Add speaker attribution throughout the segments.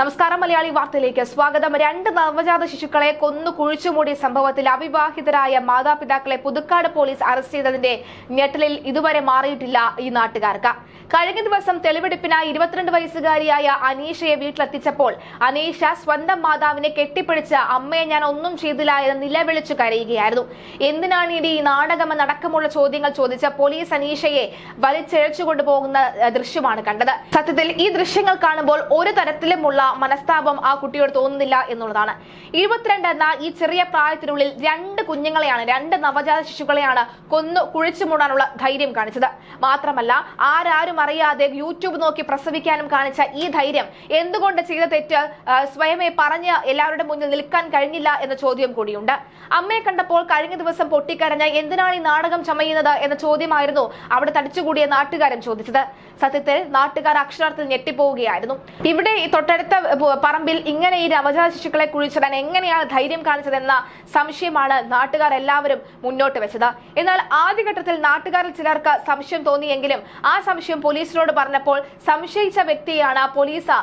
Speaker 1: നമസ്കാരം മലയാളി വാർത്തയിലേക്ക് സ്വാഗതം. രണ്ട് നവജാത ശിശുക്കളെ കൊന്നു കുഴിച്ചുമൂടിയ സംഭവത്തിൽ അവിവാഹിതരായ മാതാപിതാക്കളെ പുതുക്കാട് പോലീസ് അറസ്റ്റ് ചെയ്തതിന്റെ ഞെട്ടലിൽ ഇതുവരെ മാറിയിട്ടില്ല ഈ നാട്ടുകാർക്ക്. കഴിഞ്ഞ ദിവസം തെളിവെടുപ്പിനായി ഇരുപത്തിരണ്ട് വയസ്സുകാരിയായ അനീഷയെ വീട്ടിലെത്തിച്ചപ്പോൾ അനീഷ സ്വന്തം മാതാവിനെ കെട്ടിപ്പിടിച്ച് അമ്മയെ ഞാൻ ഒന്നും ചെയ്തില്ല എന്ന് നിലവിളിച്ചു കരയുകയായിരുന്നു. എന്തിനാണ് ഇടി ഈ നാടകമെന്നടക്കമുള്ള ചോദ്യങ്ങൾ ചോദിച്ച പോലീസ് അനീഷയെ വലിച്ചെഴച്ചു കൊണ്ടുപോകുന്ന ദൃശ്യമാണ് കണ്ടത്. സത്യത്തിൽ ഈ ദൃശ്യങ്ങൾ കാണുമ്പോൾ ഒരു തരത്തിലുമുള്ള മനസ്താപം ആ കുട്ടിയോട് തോന്നുന്നില്ല എന്നുള്ളതാണ്. ഇരുപത്തിരണ്ട് എന്ന ഈ ചെറിയ പ്രായത്തിനുള്ളിൽ രണ്ട് കുഞ്ഞുങ്ങളെയാണ് രണ്ട് നവജാത ശിശുക്കളെയാണ് കൊന്നു കുഴിച്ചു മൂടാനുള്ള ധൈര്യം കാണിച്ചത്. മാത്രമല്ല ആരാരും അറിയാതെ യൂട്യൂബ് നോക്കി പ്രസവിക്കാനും കാണിച്ച ഈ ധൈര്യം എന്തുകൊണ്ട് ചെയ്ത തെറ്റ് സ്വയമേ പറഞ്ഞ് എല്ലാവരുടെ മുന്നിൽ നിൽക്കാൻ കഴിഞ്ഞില്ല എന്ന ചോദ്യം കൂടിയുണ്ട്. അമ്മയെ കണ്ടപ്പോൾ കഴിഞ്ഞ ദിവസം പൊട്ടിക്കരഞ്ഞ എന്തിനാണ് ഈ നാടകം ചമയുന്നത് എന്ന ചോദ്യമായിരുന്നു അവിടെ തടിച്ചുകൂടിയ നാട്ടുകാരൻ ചോദിച്ചത്. സത്യത്തിൽ നാട്ടുകാർ അക്ഷരാർത്ഥത്തിൽ ഞെട്ടിപ്പോവുകയായിരുന്നു. ഇവിടെ ഈ തൊട്ടടുത്ത പറമ്പിൽ ഇങ്ങനെ ഈ നവജാത ശിശുക്കളെ കുഴിച്ചിടാൻ എങ്ങനെയാണ് ധൈര്യം കാണിച്ചതെന്ന സംശയമാണ് നാട്ടുകാർ എല്ലാവരും മുന്നോട്ട് വെച്ചത്. എന്നാൽ ആദ്യഘട്ടത്തിൽ നാട്ടുകാരിൽ ചിലർക്ക് സംശയം തോന്നിയെങ്കിലും ആ സംശയം പോലീസിനോട് പറഞ്ഞപ്പോൾ സംശയിച്ച വ്യക്തിയാണ് പോലീസ്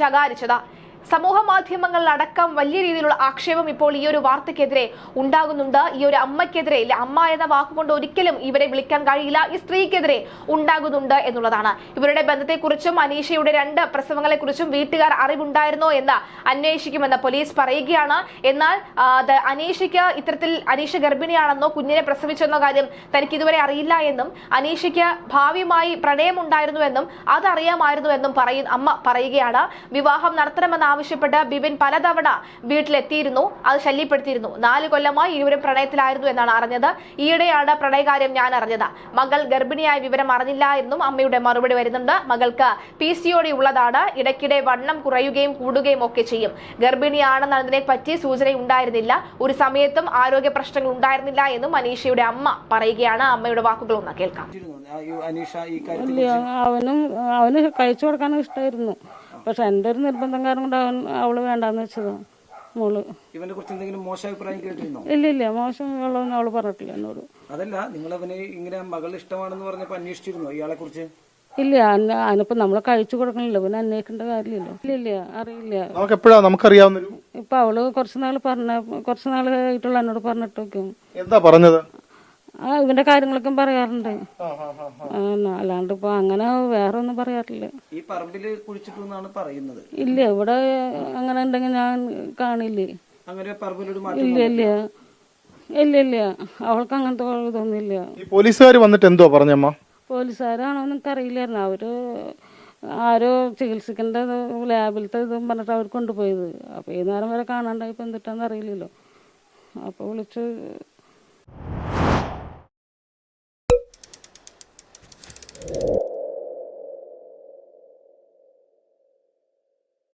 Speaker 1: ശകാരിച്ചത്. സമൂഹ മാധ്യമങ്ങളിലടക്കം വലിയ രീതിയിലുള്ള ആക്ഷേപം ഇപ്പോൾ ഈ ഒരു വാർത്തക്കെതിരെ ഉണ്ടാകുന്നുണ്ട്. ഈ ഒരു അമ്മയ്ക്കെതിരെ ഇല്ല അമ്മ എന്ന വാക്കുകൊണ്ട് ഒരിക്കലും ഇവരെ വിളിക്കാൻ കഴിയില്ല ഈ സ്ത്രീക്കെതിരെ ഉണ്ടാകുന്നുണ്ട് എന്നുള്ളതാണ്. ഇവരുടെ ബന്ധത്തെക്കുറിച്ചും അനീഷയുടെ രണ്ട് പ്രസവങ്ങളെക്കുറിച്ചും വീട്ടുകാർ അറിവുണ്ടായിരുന്നോ എന്ന് അന്വേഷിക്കുമെന്ന് പോലീസ് പറയുകയാണ്. എന്നാൽ അനീഷയ്ക്ക് ഇത്തരത്തിൽ അനീഷ ഗർഭിണിയാണെന്നോ കുഞ്ഞിനെ പ്രസവിച്ചെന്നോ കാര്യം തനിക്ക് ഇതുവരെ അറിയില്ല എന്നും അനീഷയ്ക്ക് ഭാവിയുമായി പ്രണയമുണ്ടായിരുന്നുവെന്നും അതറിയാമായിരുന്നുവെന്നും പറയും അമ്മ പറയുകയാണ്. വിവാഹം നടത്തണമെന്നാവശ്യപ്പെട്ട് ബിബിൻ പലതവണ വീട്ടിലെത്തിയിരുന്നു. അത് ശല്യപ്പെടുത്തിയിരുന്നു. നാല് കൊല്ലമായി ഇരുവരും പ്രണയത്തിലായിരുന്നു എന്നാണ് അറിഞ്ഞത്. ഈയിടെയാണ് പ്രണയകാര്യം ഞാൻ അറിഞ്ഞത്. മകൾ ഗർഭിണിയായ വിവരം അറിഞ്ഞില്ല എന്നും അമ്മയുടെ മറുപടി വരുന്നുണ്ട്. മകൾക്ക് പി സി ഒ ഉള്ളതാണ്. ഇടയ്ക്കിടെ വണ്ണം കുറയുകയും കൂടുകയും ഒക്കെ ചെയ്യും. ഗർഭിണിയാണെന്നതിനെ പറ്റി സൂചന ഉണ്ടായിരുന്നില്ല ഒരു സമയത്തും ആരോഗ്യ പ്രശ്നങ്ങൾ ഉണ്ടായിരുന്നില്ല എന്നും മനീഷയുടെ അമ്മ പറയുകയാണ്. അമ്മയുടെ വാക്കുകൾ ഒന്ന് കേൾക്കാം.
Speaker 2: ഇരുന്നു. ഈ കാര്യത്തിൽ
Speaker 3: അവനും അവന് കഴിച്ചു കൊടുക്കാനും ഇഷ്ടമായിരുന്നു പക്ഷെ എന്റെ ഒരു നിർബന്ധം കാരണം കൊണ്ട് അവൻ അവൾ വേണ്ടാന്ന് വെച്ചത് മോൾ.
Speaker 2: ഇവനെ കുറിച്ച് എന്തെങ്കിലും മോശം അഭിപ്രായം കേട്ടിരുന്നോ?
Speaker 3: ഇല്ല ഇല്ല മോശം ഉള്ളതൊന്നും അവൾ പറഞ്ഞിട്ടില്ല എന്നോട്.
Speaker 2: അതല്ല നിങ്ങൾ അവനെ ഇങ്ങനെ മകൾ ഇഷ്ടമാണെന്ന് പറഞ്ഞപ്പോ അന്വേഷിച്ചിരുന്നോ ഇയാളെ കുറിച്ച്?
Speaker 3: ഇല്ല അന്ന- അതിനിപ്പോ നമ്മളെ കഴിച്ചു കൊടുക്കണില്ല പിന്നെ അന്വേഷിക്കേണ്ട കാര്യമില്ലല്ലോ. ഇല്ല ഇല്ല അറിയില്ല.
Speaker 4: നമുക്ക് എപ്പോഴാ നമുക്കറിയാവുന്നൊരു
Speaker 3: ഇപ്പൊ അവൾ കുറച്ച് നാൾ പറഞ്ഞ കുറച്ച് നാൾ ആയിട്ടുള്ള എന്നോട് പറഞ്ഞിട്ടൊക്കെ
Speaker 4: എന്താ പറഞ്ഞത്?
Speaker 3: ആ ഇവന്റെ കാര്യങ്ങളൊക്കെ പറയാറുണ്ട്. ആ, അല്ലാണ്ട് ഇപ്പൊ അങ്ങനെ വേറെ ഒന്നും പറയാറില്ല.
Speaker 2: ഈ കുഴിച്ചിട്ടു എന്നാണ് പറയുന്നത്.
Speaker 3: ഇല്ല ഇവിടെ അങ്ങനെ ഉണ്ടെങ്കിൽ ഞാൻ കാണില്ലേ?
Speaker 2: അങ്ങനെ പറമ്പിലൊരു
Speaker 3: ഇല്ല ഇല്ല. ഇല്ല ഇല്ല. അവൾക്ക് അങ്ങനത്തെ ഇതൊന്നുമില്ല.
Speaker 4: ഈ പോലീസുകാർ വന്നിട്ട് എന്തോ പറഞ്ഞമ്മ
Speaker 3: പോലീസുകാരാണോ എന്നൊക്കെ അറിയില്ലായിരുന്നു അവർ ആരോ ചികിത്സിക്കേണ്ട ലാബിലത്തെ ഇതും പറഞ്ഞിട്ട് അവർ കൊണ്ടുപോയത്. അപ്പോൾ ഈ നേരം വരെ കാണാണ്ടായപ്പോൾ എന്തിട്ടാന്ന് അറിയില്ലല്ലോ. അപ്പോൾ വിളിച്ച്